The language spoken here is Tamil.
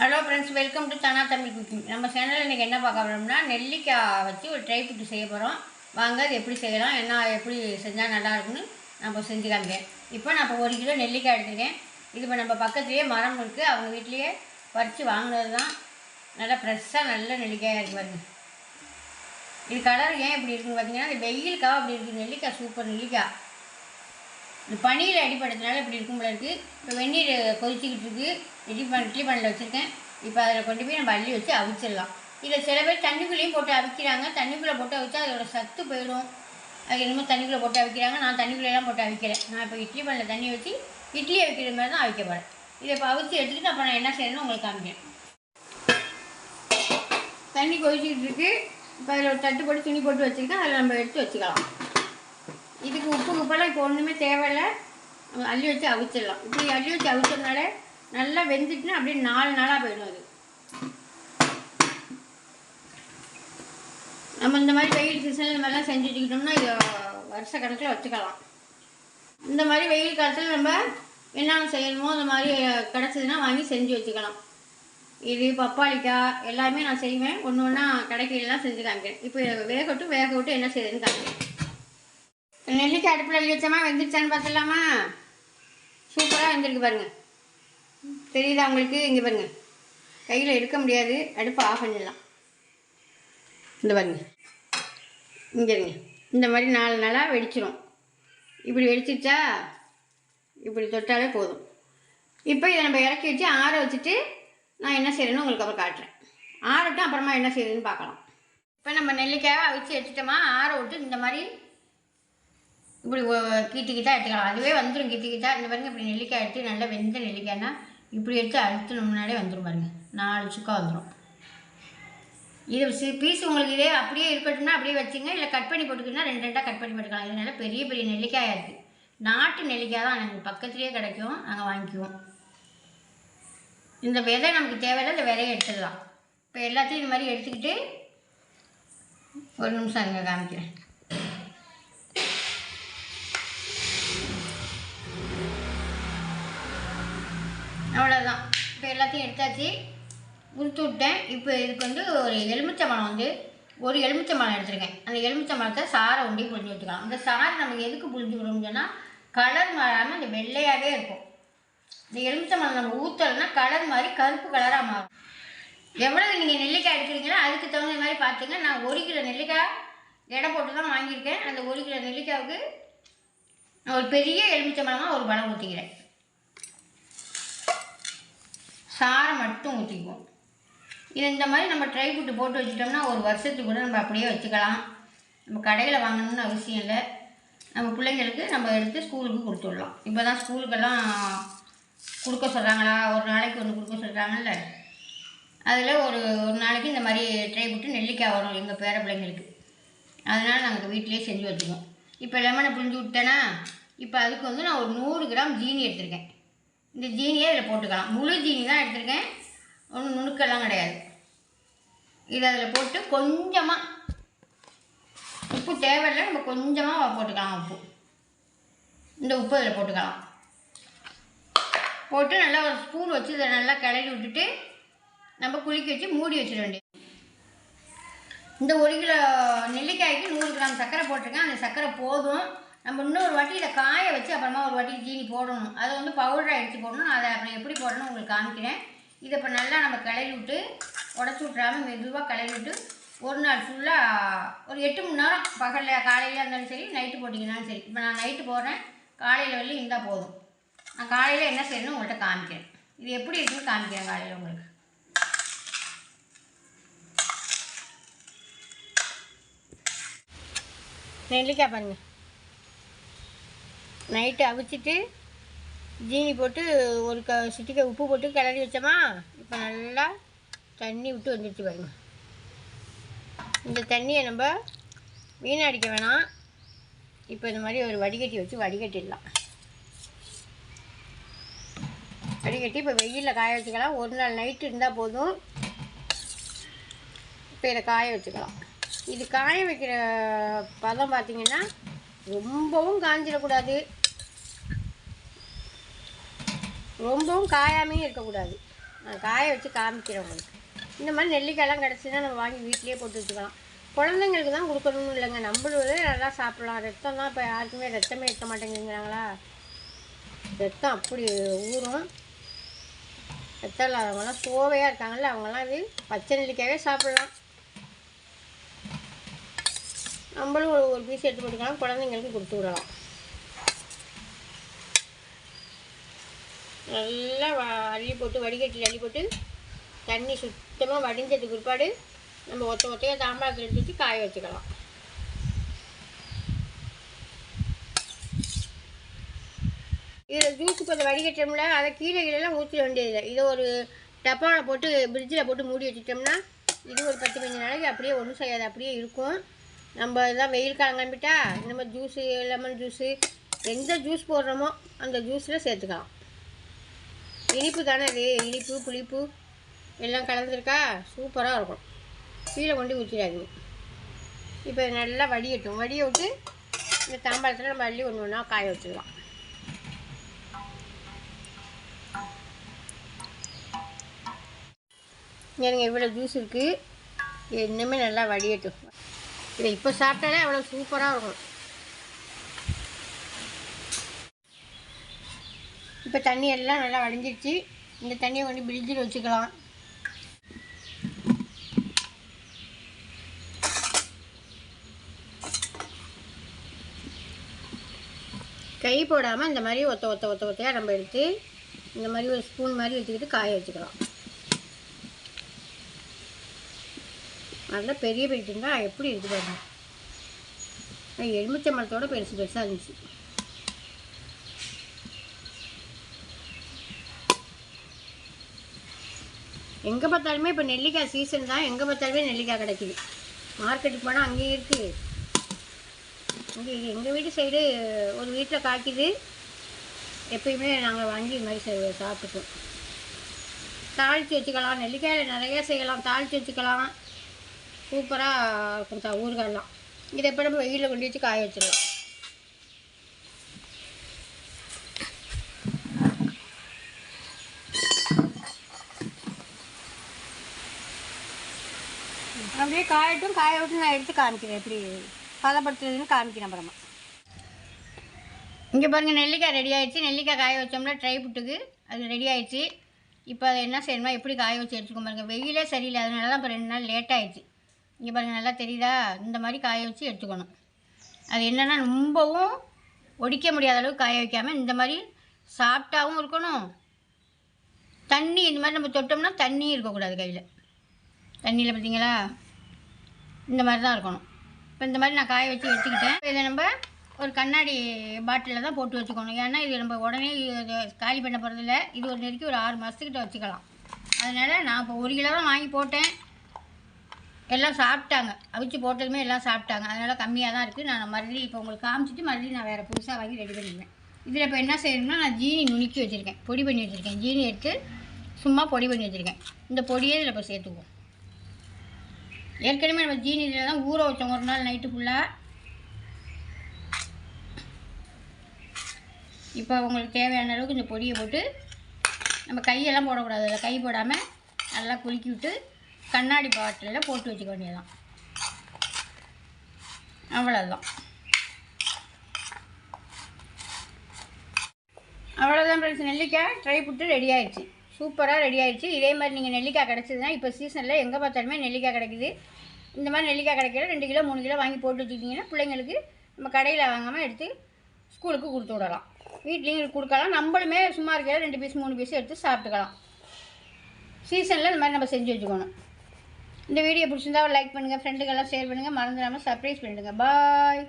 Hello friends welcome to Dhana Tamil cooking நம்ம சேனலில் இன்றைக்கி என்ன பார்க்க போகிறோம்னா நெல்லிக்காய் வச்சு ஒரு ட்ரை புட்டு செய்ய போகிறோம் வாங்க அது எப்படி செய்யலாம் என்ன எப்படி செஞ்சால் நல்லா இருக்கும்னு நம்ம செஞ்சு காமிக்கேன் இப்போ நான் இப்போ ஒரு கிலோ நெல்லிக்காய் எடுத்துருக்கேன். இது இப்போ நம்ம பக்கத்துலேயே மரம் இருக்குது அவங்க வீட்லேயே பறித்து வாங்கினது தான் நல்லா ஃப்ரெஷ்ஷாக நல்ல நெல்லிக்காயாக இருக்குது பாருங்க. இது கலர் ஏன் இப்படி இருக்குன்னு பார்த்தீங்கன்னா இந்த வெயிலுக்காக அப்படி இருக்குது நெல்லிக்காய் சூப்பர் நெல்லிக்காய். இந்த பனியில் அடிப்படுறதுனால இப்படி இருக்கும் போல இருக்குது இப்போ வெந்நீர் கொதிச்சிக்கிட்டு இருக்குது இட்லி பண்ண இட்லி பண்ணில் வச்சுருக்கேன். இப்போ அதில் கொண்டு போய் நம்ம அள்ளி வச்சு அவிச்சிடலாம். இதில் சில பேர் தண்ணிக்குள்ளேயும் போட்டு அவிக்கிறாங்க. தண்ணிக்குள்ளே போட்டு அவிச்சா அதோட சத்து போயிடும். அது என்னமோ தண்ணிக்குள்ளே போட்டு அவிக்கிறாங்க. நான் தண்ணிக்குள்ளேலாம் போட்டு அவிக்கிறேன் நான் இப்போ இட்லி பண்ணில் தண்ணி வச்சு இட்லி அவிக்கிற மாதிரி தான் அவிக்க போகிறேன் இதை இப்போ அவிச்சு எடுத்துக்கிட்டு அப்போ நான் என்ன செய்யணும்னு உங்களுக்கு காமிக்கிறேன். தண்ணி கொதிச்சிக்கிட்டு இருக்குது இப்போ அதில் ஒரு தட்டு போட்டு துணி போட்டு வச்சுருக்கேன். அதில் நம்ம எடுத்து வச்சுக்கலாம். இதுக்கு உப்பு உப்பெல்லாம் இப்போ ஒன்றுமே தேவையில்லை. நம்ம அள்ளி வச்சு அவிச்சிடலாம். இப்படி அள்ளி வச்சு அவிச்சதுனால நல்லா வெந்துட்டுனா அப்படியே நாலு நாளாக போயிடும் அது. நம்ம இந்த மாதிரி வெயில் சீசனில் இந்த மாதிரிலாம் செஞ்சு வச்சுக்கிட்டோம்னா இது வருஷ கணக்கில் வச்சுக்கலாம். இந்த மாதிரி வெயில் காலத்தில் நம்ம என்னென்ன செய்யணுமோ அந்த மாதிரி கிடச்சதுன்னா வாங்கி செஞ்சு வச்சுக்கலாம். இது பப்பாளிக்காய் எல்லாமே நான் செய்வேன். ஒன்று ஒன்றா கடைக்கையிலாம் செஞ்சு காமிக்கிறேன். இப்போ வேகட்டும் வேக விட்டு வேக விட்டு என்ன செய்யுதுன்னு காமிக்கிறேன். நெல்லிக்காய் அடுப்பில் அள்ளி வச்சோமா வெந்துருச்சான்னு பார்த்துடலாமா? சூப்பராக வெந்திருக்கு பாருங்கள் தெரியுதா உங்களுக்கு? இங்கே பாருங்கள் கையில் எடுக்க முடியாது. அடுப்பை ஆஃப் பண்ணிடலாம். இந்த பாருங்க. இங்கே இருங்க. இந்த மாதிரி நாலு நாளாக வெடிச்சிரும். இப்படி வெடிச்சிருச்சா? இப்படி தொட்டாலே போதும். இப்போ இதை நம்ம இறக்கி வச்சு ஆற வச்சுட்டு நான் என்ன செய்கிறேன்னு உங்களுக்கு அப்புறம் காட்டுறேன். ஆறட்டும் அப்புறமா என்ன செய்யுதுன்னு பார்க்கலாம். இப்போ நம்ம நெல்லிக்காயை அவிச்சு எடுத்துட்டோமா? ஆற விட்டு இந்த மாதிரி இப்படி ஒ- எடுத்துக்கலாம். அதுவே வந்துடும் கீத்து இந்த பாருங்க இப்படி நெல்லிக்காய் எடுத்து நல்லா வெந்த நெல்லிக்காய்னா இப்படி எடுத்து அழுத்தினோம்னாலே வந்துடும் பாருங்க. நாலு சுக்கா வந்துடும் இது சி பீஸ் உங்களுக்கு இதே அப்படியே இருக்கட்டும்னா அப்படியே வச்சுங்க. இல்லை கட் பண்ணி போட்டுக்கிட்டா ரெண்டு ரெண்டாக கட் பண்ணி போட்டுக்கலாம். இது நல்லா பெரிய பெரிய நெல்லிக்காயாக இருக்குது நாட்டு நெல்லிக்காய் தான் எங்களுக்கு பக்கத்துலேயே கிடைக்கும். நாங்கள் வாங்கிக்குவோம். இந்த விதை நமக்கு தேவையில்லை இந்த விதையை எடுத்துடலாம். இப்போ எல்லாத்தையும் இது மாதிரி எடுத்துக்கிட்டு ஒரு நிமிஷம் அங்கே காமிக்கிறேன் அவ்வளோதான் இப்போ எல்லாத்தையும் எடுத்தாச்சு. உளுத்து விட்டேன் இப்போ இதுக்கு வந்து ஒரு எலுமிச்சை பழம் வந்து ஒரு எலுமிச்சை பழம் எடுத்திருக்கேன். அந்த எலுமிச்சை பழத்தை சாரை ஒண்டி புழிஞ்சு வச்சுக்கலாம். அந்த சாரை நமக்கு எதுக்கு புழிஞ்சு விடணும்னு சொன்னால் கலர் மாறாமல் அந்த வெள்ளையாகவே இருக்கும். இந்த எலுமிச்சை பழம் நம்ம ஊற்றலைன்னா கலர் மாதிரி கருப்பு கலராக மாறும். எவ்வளவு நீங்கள் நெல்லிக்காய் எடுக்கிறீங்களோ அதுக்கு தகுந்த மாதிரி பார்த்துங்க நான் ஒரு கிலோ நெல்லிக்காய் எடை போட்டு தான் வாங்கியிருக்கேன். அந்த ஒரு கிலோ நெல்லிக்காவுக்கு நான் ஒரு பெரிய எலுமிச்சை பழமாக ஒரு பழம் ஊற்றிக்கிறேன் சாரை மட்டும் ஊற்றிக்குவோம் இது இந்த மாதிரி நம்ம ட்ரை ஃப்ரூட்டு போட்டு வச்சுட்டோம்னா ஒரு வருஷத்துக்கு கூட நம்ம அப்படியே வச்சுக்கலாம். நம்ம கடையில் வாங்கணும்னு அவசியம் இல்லை. நம்ம பிள்ளைங்களுக்கு நம்ம எடுத்து ஸ்கூலுக்கு கொடுத்துடலாம் இப்போ தான் ஸ்கூலுக்கெல்லாம் கொடுக்க சொல்கிறாங்களா ஒரு நாளைக்கு ஒன்று கொடுக்க சொல்கிறாங்கல்ல அதில் ஒரு ஒரு நாளைக்கு இந்த மாதிரி ட்ரை ஃப்ரூட்டு நெல்லிக்காய் வரும் எங்கள் பேர பிள்ளைங்களுக்கு. அதனால் நாங்கள் வீட்டிலேயே செஞ்சு வச்சுக்குவோம். இப்போ லெமனை புரிஞ்சு விட்டேன்னா இப்போ அதுக்கு வந்து நான் ஒரு நூறு கிராம் ஜீனி எடுத்திருக்கேன். இந்த ஜீனியை இதில் போட்டுக்கலாம். முழு ஜீனி தான் எடுத்திருக்கேன். ஒன்றும் நுணுக்கெல்லாம் கிடையாது. இதை அதில் போட்டு கொஞ்சமாக உப்பு தேவையில்லை நம்ம கொஞ்சமாக போட்டுக்கலாம் உப்பு. இந்த உப்பு அதில் போட்டுக்கலாம். போட்டு நல்லா ஒரு ஸ்பூன் வச்சு இதை நல்லா கிளறி விட்டுட்டு நம்ம குலுக்கி வச்சு மூடி வச்சிட வேண்டியது. இந்த ஒரு கிலோ நெல்லிக்காய்க்கு நூறு கிராம் சர்க்கரை போட்டிருக்கேன். அந்த சர்க்கரை போதும். நம்ம இன்னொரு வாட்டி இதை காய வச்சு அப்புறமா ஒரு வாட்டி ஜீனி போடணும். அதை வந்து பவுடராக எடுத்து போடணும். அதை அப்புறம் எப்படி போடணும் உங்களுக்கு காமிக்கிறேன். இதை இப்போ நல்லா நம்ம கிளறி விட்டு உடச்சி விட்றாமல் மெதுவாக கிளறி விட்டு ஒரு நாள் ஃபுல்லாக ஒரு எட்டு மணி நேரம் பகலில் காலையில் இருந்தாலும் சரி நைட்டு போட்டிங்கனாலும் சரி. இப்போ நான் நைட்டு போடுறேன். காலையில் வெளில இருந்தால் போதும். நான் காலையில் என்ன செய்யணும் உங்கள்கிட்ட காமிக்கிறேன். இது எப்படி இருக்குன்னு காமிக்கிறேன் காலையில் உங்களுக்கு. நெல்லிக்காய் பாருங்க. நைட்டு அவிச்சிட்டு ஜீனி போட்டு ஒரு க சுட்டிக்காய் உப்பு போட்டு கிளறி வச்சோமா இப்போ நல்லா தண்ணி விட்டு வந்துடுச்சு பாருங்க. இந்த தண்ணியை நம்ம வீணடிக்க வேணாம். இப்போ இந்த மாதிரி ஒரு வடிகட்டி வச்சு வடிகட்டிடலாம். வடிகட்டி இப்போ வெயிலில் காய வச்சுக்கலாம். ஒரு நாள் நைட்டு இருந்தால் போதும். இப்போ இதை காய வச்சுக்கலாம். இது காய வைக்கிற பதம் பார்த்திங்கன்னா ரொம்பவும் காஞ்சிடக்கூடாது. ரொம்பவும் காயாமையும் இருக்கக்கூடாது. நான் காய வச்சு காமிக்கிறேன் உங்களுக்கு. இந்த மாதிரி நெல்லிக்காயெல்லாம் கிடச்சின்னா நம்ம வாங்கி வீட்டிலேயே போட்டு வச்சுக்கலாம். குழந்தைங்களுக்கு தான் கொடுக்கணும்னு இல்லைங்க. நம்மளே நல்லா சாப்பிட்லாம். ரத்தம் தான் இப்போ யாருக்குமே ரத்தமே இருக்க மாட்டேங்குங்கிறாங்களா ரத்தம் அப்படி ஊறும். ரத்தம் இல்லாதவங்களாம் சோவையாக இருக்காங்கல்ல அவங்களாம் இது பச்சை நெல்லிக்காயே சாப்பிட்லாம். நம்மளும் ஒரு ஒரு பீஸ் எடுத்து போட்டுக்கலாம். குழந்தைங்களுக்கு கொடுத்து விடலாம். நல்லா வ- அள்ளி போட்டு வடிகட்டி அள்ளி போட்டு தண்ணி சுத்தமாக வடிஞ்சதுக்கு பிற்பாடு நம்ம ஒத்த ஒத்தையாக தாம்பாளத்தில் எடுத்து காய வச்சுக்கலாம். இதில் ஜூஸ் இப்போ இந்த வடிகட்டோம்ல அதை கீழே கீழெல்லாம் ஊற்றிட வேண்டியதில்லை. இதை ஒரு டப்பாவில் போட்டு ஃப்ரிட்ஜில் போட்டு மூடி வச்சுட்டோம்னா இது ஒரு பத்து பதினஞ்சு நாளைக்கு அப்படியே ஒன்றும் செய்யாது. அப்படியே இருக்கும். நம்ம எல்லாம் வெயில் காலம் கிளம்பிட்டா இந்த மாதிரி ஜூஸு லெமன் ஜூஸு எந்த ஜூஸ் போடுறோமோ அந்த ஜூஸில் சேர்த்துக்கலாம். இனிப்பு தானே இது? இனிப்பு புளிப்பு எல்லாம் கலந்துருக்கா சூப்பராக இருக்கும். கீழே கொண்டு ஊற்றிடாதீங்க இப்போ நல்லா வடியட்டும். வடிய விட்டு இந்த தாம்பாளத்தில் நம்ம அள்ளி ஒன்று ஒன்றா காய வச்சுக்கலாம். எனக்கு இவ்வளோ ஜூஸ் இருக்குது இன்னுமே நல்லா வடியட்டும். இதை இப்போ சாப்பிட்டாலே அவ்வளோ சூப்பராக இருக்கும். இப்போ தண்ணி எல்லாம் நல்லா வடிஞ்சிருச்சு. இந்த தண்ணியை கொண்டு பிரிட்ஜில் வச்சுக்கலாம். கை போடாமல் இந்த மாதிரி ஒத்த ஒத்த ஒத்த ஒத்தையாக நம்ம எடுத்து இந்த மாதிரி ஒரு ஸ்பூன் மாதிரி வச்சுக்கிட்டு காய வச்சுக்கலாம். நல்லா பெரிய பில்டிங்காக எப்படி இருக்குது பாருங்க எலுமிச்சை மரத்தோட பெருசு பெருசாக இருந்துச்சு. எங்கே பார்த்தாலுமே இப்போ நெல்லிக்காய் சீசன் தான். எங்கே பார்த்தாலுமே நெல்லிக்காய் கிடைக்குது. மார்க்கெட்டுக்கு போனால் அங்கேயும் இருக்குது இங்கே எங்கள் வீட்டு சைடு ஒரு வீட்டில் காய்க்குது. எப்பயுமே நாங்கள் வாங்கி இது மாதிரி செய் தாளித்து வச்சுக்கலாம். நெல்லிக்காயில் நிறைய செய்யலாம். தாளித்து வச்சுக்கலாம். சூப்பராக இருக்கும் த ஊறுகாயெல்லாம் இதை எப்போ நம்ம வெயிலில் கொண்டு வச்சு காய வச்சிடலாம். அப்படியே காயட்டும் காய விட்டு நான் எடுத்து காமிக்கிறேன். எப்படி பதப்படுத்துறதுன்னு காமிக்கிறேன் அப்புறமா. இங்கே பாருங்கள் நெல்லிக்காய் ரெடி ஆகிடுச்சு நெல்லிக்காய் காய வச்சோம்னா ட்ரை புட்டுக்கு அது ரெடி ஆகிடுச்சு இப்போ அதை என்ன செய்யணுமா எப்படி காய வச்சு எடுத்துக்கோ பாருங்கள் வெயிலே சரியில்லை அதனால தான் இப்போ ரெண்டு நாள் லேட் இங்கே பாருங்கள் நல்லா தெரியுதா? இந்த மாதிரி காய வச்சு எடுத்துக்கணும். அது என்னென்னா ரொம்பவும் ஒடிக்க முடியாத அளவுக்கு காய வைக்காமல் இந்த மாதிரி சாஃப்டாகவும் இருக்கணும். தண்ணி இந்த மாதிரி நம்ம தொட்டோம்னா தண்ணி இருக்கக்கூடாது கையில். தண்ணியில் பார்த்தீங்களா இந்த மாதிரி தான் இருக்கணும். இப்போ இந்த மாதிரி நான் காய வச்சு எடுத்துக்கிட்டேன். இதை நம்ம ஒரு கண்ணாடி பாட்டிலில் தான் போட்டு வச்சுக்கணும். ஏன்னா இது நம்ம உடனே இது காலி பண்ண போகிறதில்ல இது ஒரு நெருக்கி ஒரு ஆறு மாதத்துக்கிட்ட வச்சுக்கலாம். அதனால் நான் இப்போ ஒரு கிலோ தான் வாங்கி போட்டேன். எல்லாம் சாப்பிட்டாங்க. அவிச்சு போட்டதுமே எல்லாம் சாப்பிட்டாங்க. அதனால் கம்மியாக தான் இருக்குது நான் மறுபடியும் இப்போ உங்களுக்கு காமிச்சிட்டு மறுபடியும் நான் வேறு புதுசாக வாங்கி ரெடி பண்ணிடுவேன். இதில் இப்போ என்ன செய்யணும்னா நான் ஜீனி நுணுக்கி வச்சுருக்கேன். பொடி பண்ணி வச்சுருக்கேன். ஜீனி எடுத்து சும்மா பொடி பண்ணி வச்சுருக்கேன். இந்த பொடியே இதில் இப்போ சேர்த்துக்குவோம். ஏற்கனவே நம்ம ஜீனி இதில் தான் ஊற வச்சோம். ஒரு நாள் நைட்டு ஃபுல்லாக இப்போ உங்களுக்கு தேவையான அளவுக்கு இந்த பொடியை போட்டு நம்ம கையெல்லாம் போடக்கூடாது. அதில் கை போடாமல் நல்லா குலுக்கி விட்டு கண்ணாடி பாட்டிலில் போட்டு வச்சுக்க வேண்டியதான் அவ்வளோதான் அவ்வளோதான் ஃப்ரெண்ட்ஸ் நெல்லிக்காய் ட்ரை புட்டு ரெடி ஆயிடுச்சு. சூப்பராக ரெடி ஆயிடுச்சு. இதே மாதிரி நீங்கள் நெல்லிக்காய் கிடச்சிதுன்னா இப்போ சீசனில் எங்கே பார்த்தாலுமே நெல்லிக்காய் கிடைக்குது. இந்த மாதிரி நெல்லிக்காய் கிடைக்கல. ரெண்டு கிலோ மூணு கிலோ வாங்கி போட்டு வச்சுக்கிட்டிங்கன்னா பிள்ளைங்களுக்கு நம்ம கடையில் வாங்காமல் எடுத்து ஸ்கூலுக்கு கொடுத்து விடலாம். வீட்லேயும் கொடுக்கலாம். நம்மளுமே சும்மா இருக்கிற ரெண்டு பீஸ் மூணு பீஸ் எடுத்து சாப்பிட்டுக்கலாம். சீசனில் இந்த மாதிரி நம்ம செஞ்சு வச்சுக்கணும். இந்த வீடியோ பிடிச்சிருந்தா லைக் பண்ணுங்கள் ஃப்ரெண்டுக்கெல்லாம் ஷேர் பண்ணுங்கள் மறந்துடாமல் சர்ப்ரைஸ் பண்ணிவிடுங்க பாய்